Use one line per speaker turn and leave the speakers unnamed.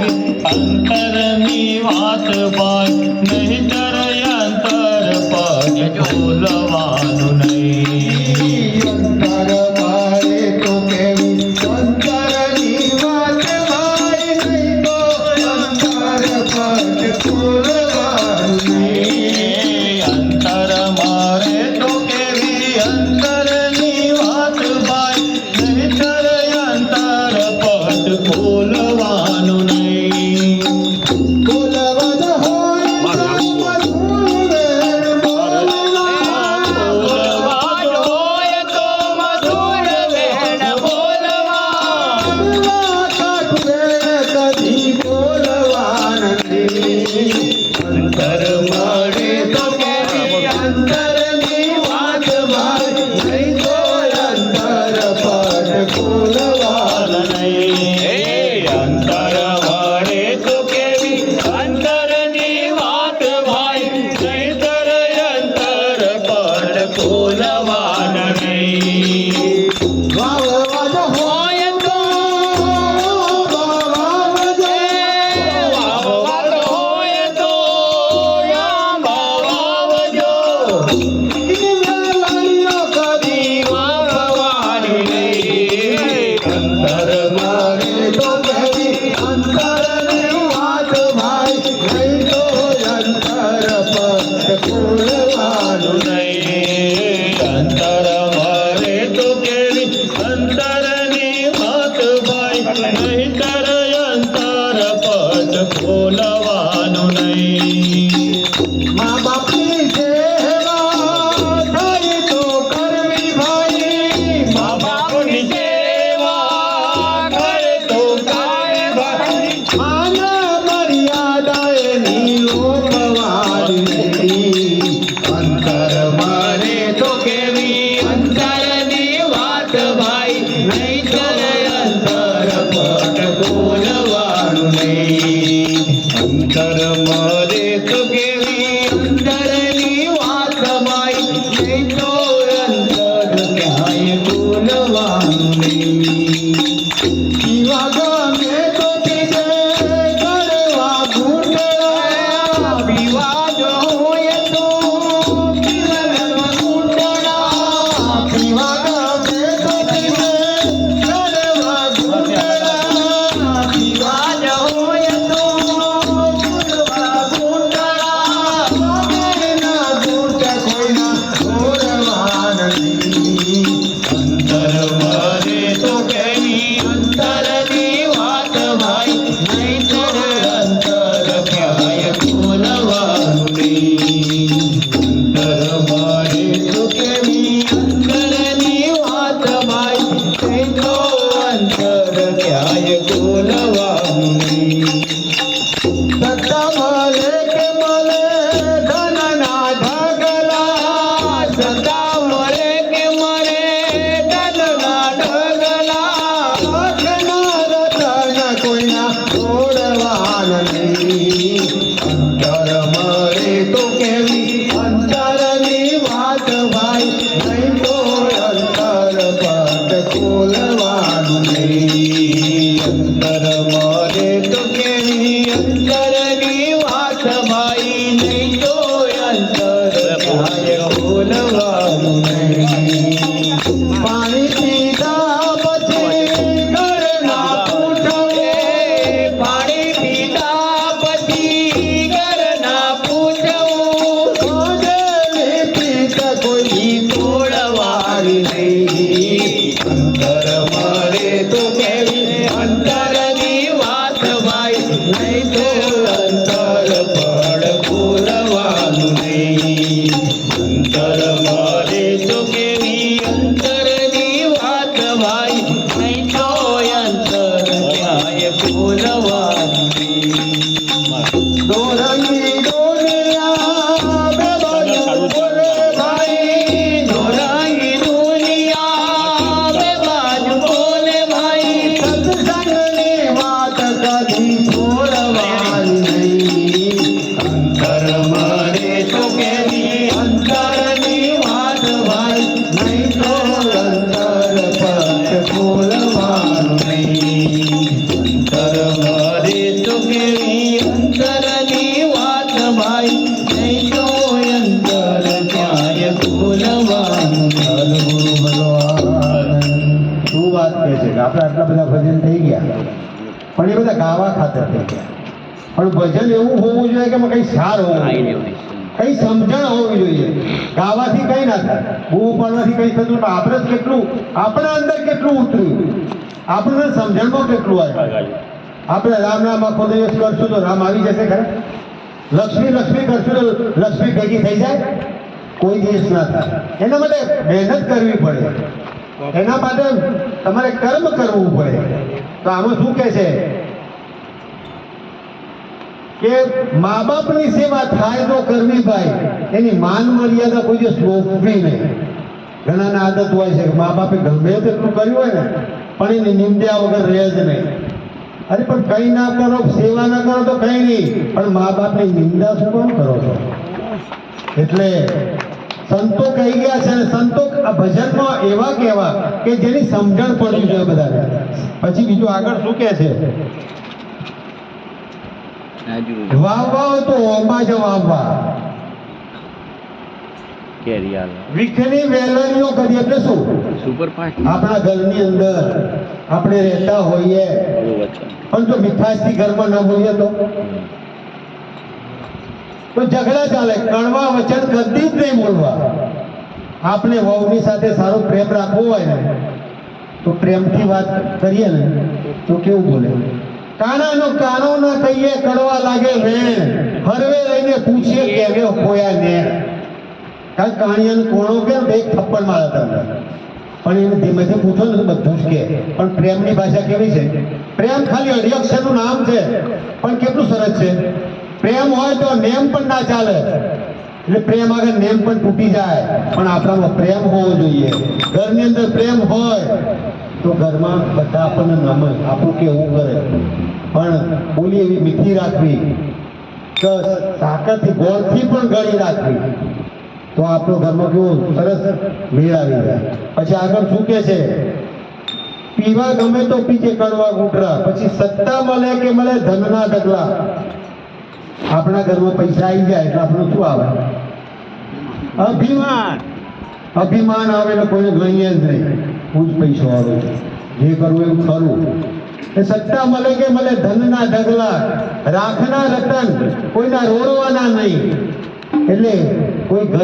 અંતરની વાત
Hallelujah. all શું વાત કહે છે કે આપણે આટલા બધા ભજન થઈ ગયા.
પણ એ બધા ગાવા ખાતર થઈ ગયા. પણ ભજન એવું હોવું જોઈએ કે કંઈ સાર હોવું કઈ સમજણ હોવી જોઈએ. ગાવાથી કંઈ ના થાય. બહુ પાડવાથી કંઈ થતું પણ આપણે કેટલું આપણા અંદર કેટલું ઉતર્યું. આપણને સમજણમાં કેટલું આવે આપણે રામ નામ આખો દિવસ કરશું તો રામ આવી જશે ખરા લક્ષ્મી લક્ષ્મી કરશું તો લક્ષ્મી ભેગી થઈ જાય? કોઈ દિવસ ના થાય. એના માટે મહેનત કરવી પડે. એના માટે તમારે કર્મ કરવું પડે. તો આમાં શું કહે છે? કે મા બાપની સેવા થાય તો કરવી ભાઈ. એની માન મર્યાદા કોઈ દિવસ મોકવી નહીં. ઘણાના આદત હોય છે મા બાપે ગમે તેટલું કર્યું હોય ને, પણ એની નિંદ્યા વગર રહે જ નહીં. અરે પણ કંઈ ના કરો, સેવા ના કરો તો કંઈ નહીં. પણ મા બાપની નિંદા શું કોણ કરો છો? એટલે સંતો કહી ગયા છે અને સંતો આ ભજનમાં એવા કહેવા કે જેની સમજણ પડવી જોઈએ બધાને. પછી બીજું આગળ શું કહે છે? વાવવા તો ઓમાં જ વાવવા વિખની વેલણીઓ કરીએ એટલે શું? આપણા ઘરની અંદર આપણે રહેતા હોઈએ. પણ જો મીઠાશથી ઘરમાં ન બોલીએ તો? તો ઝઘડા ચાલે. કણવા વચન કદી જ નહીં બોલવા. આપણે વહુની સાથે સારો પ્રેમ રાખવો હોય ને, તો પ્રેમથી વાત કરીએ ને, તો કેવું બોલે? કાનાનો કાનો ના કહીએ, કડવા લાગે વેણ. હરવે લઈને પૂછીએ કેવે ખોયા ને કાંઈ કાણિયાને કોણો કે બે થપ્પડ મારા તમને પણ એને ધીમેથી પૂછો ને બધું જ કે પણ પ્રેમની ભાષા કેવી છે? પ્રેમ ખાલી અઢી અક્ષરનું નામ છે. પણ કેટલું સરસ છે? પ્રેમ હોય તો નેમ પણ ના ચાલે. એટલે પ્રેમ આગળ નેમ પણ તૂટી જાય. પણ આપણામાં પ્રેમ હોવો જોઈએ. ઘરની અંદર પ્રેમ હોય તો ઘરમાં બધા આપણને નમે. આપણું કેવું કરે? પણ બોલી એવી મીઠી રાખવી કે સાકરથી ગોળથી પણ ગળી રાખવી. તો આપણો ઘરમાં કેવું સરસ મેળ આવી જાય. પછી આગળ શું કે છે? પીવા ગમે તો પીજે કરવા ઘૂંટરા પછી સત્તા મળે કે મળે ધનના ઢગલા. આપણા ઘરમાં પૈસા આવી જાય એટલે આપણું શું આવે? અભિમાન. અભિમાન આવે એટલે કોઈને ગણીએ જ નહીં. હું જ પૈસો આવે જે કરવું એવું ખરું એ સત્તા મળે કે મળે ધનના ઢગલા રાખના રતન કોઈના રોડવાના નહીં. એટલે કોઈ